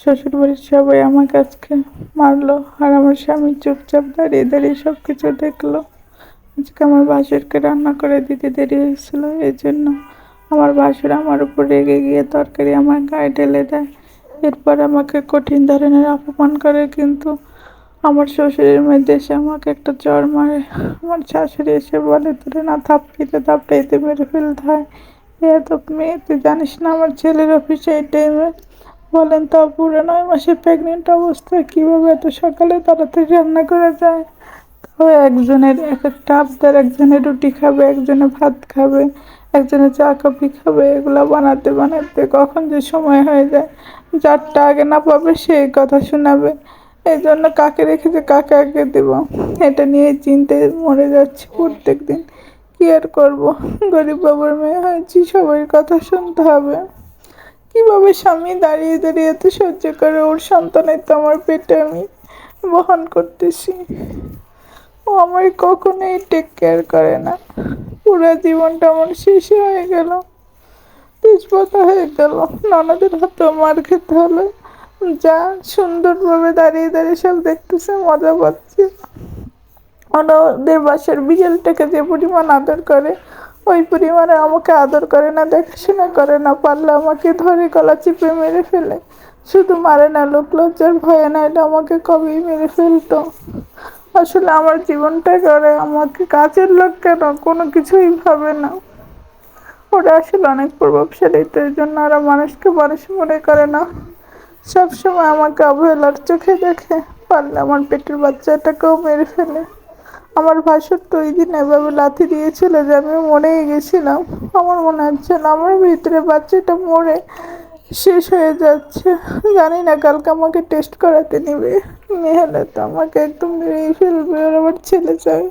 শ্বশুর বাড়ির সবাই আমাকে আজকে মারলো আর আমার স্বামী চুপচাপ দাঁড়িয়ে দাঁড়িয়ে সব কিছু দেখল। আজকে আমার বাসুরকে রান্না করে দিতে দেরি হয়েছিল এই জন্য আমার বাসুর আমার উপর রেগে গিয়ে তরকারি আমার গায়ে ঢেলে দেয়। এরপর আমাকে কঠিন ধরনের অপমান করে, কিন্তু আমার শ্বশুরের মধ্যে এসে আমাকে একটা জ্বর মারে। আমার শাশুড়ি এসে বলে, তোরে না থাপড়াইতে থাপড়াইতে মেরে ফেলতে হয়। এ তো মেয়ে, তুই জানিস না আমার ছেলের অফিসে এই টাইমে বলেন তা পুরো নয় মাসে প্রেগনেন্ট অবস্থায় কীভাবে এত সকালে তাড়াতাড়ি রান্না করা যায়? তো একজনের এক একটা আবদার একজনে রুটি খাবে, একজনে ভাত খাবে, একজনে চা, কফি খাবে, এগুলো বানাতে বানাতে কখন যে সময় হয়ে যায়। যারটা আগে না পাবে সেই কথা শোনাবে। এই জন্য কাকে রেখে যে কাকে আগে দেবো? এটা নিয়ে চিন্তায় মরে যাচ্ছি প্রত্যেক দিন কী আর করব? গরিব বাবার মেয়ে হয়েছি সবার কথা শুনতে হবে। কীভাবে স্বামী দাঁড়িয়ে দাঁড়িয়ে এত সহ্য করে? ওর সন্তানের তো আমার পেটে আমি বহন করতেছি। ও আমার কখনোই টেক কেয়ার করে না। পুরো জীবনটা আমার শেষ হয়ে গেল। তেজপাতা হয়ে গেল। ননদের হাতে মার খেতে হলো। যা সুন্দরভাবে দাঁড়িয়ে দাঁড়িয়ে সব দেখতেছে, মজা পাচ্ছে। ওনাদের বাসার বিড়ালটাকে যে পরিমাণ আদর করে ওই পরিমাণে আমাকে আদর করে না, দেখাশোনা করে না, পারলে আমাকে ধরে গলা চিপে মেরে ফেলে। শুধু মারে না, লোক লজ্জার ভয়ে না, এটা আমাকে কবেই মেরে ফেলতো। আসলে আমার জীবনটা করে আমাকে কাজের লোক কেন? কোনো কিছুই ভাবে না। ওরা আসলে অনেক প্রভাবশালী, তো এই জন্য ওরা মানুষকে মানুষ মনে করে না। সবসময় আমাকে অবহেলার চোখে দেখে, পারলে আমার পেটের বাচ্চাটাকেও মেরে ফেলে। আমার ভাসুর তো ওই দিন এভাবে লাথি দিয়েছিল যে আমি মরেই গেছিলাম। আমার মনে হচ্ছে না, আমার ভিতরে বাচ্চাটা মরে শেষ হয়ে যাচ্ছে। জানি না, কালকে আমাকে টেস্ট করাতে নেবে। মেয়ে হলে তো আমাকে একদম মেরেই ফেলবে, আর আমার ছেলে চাই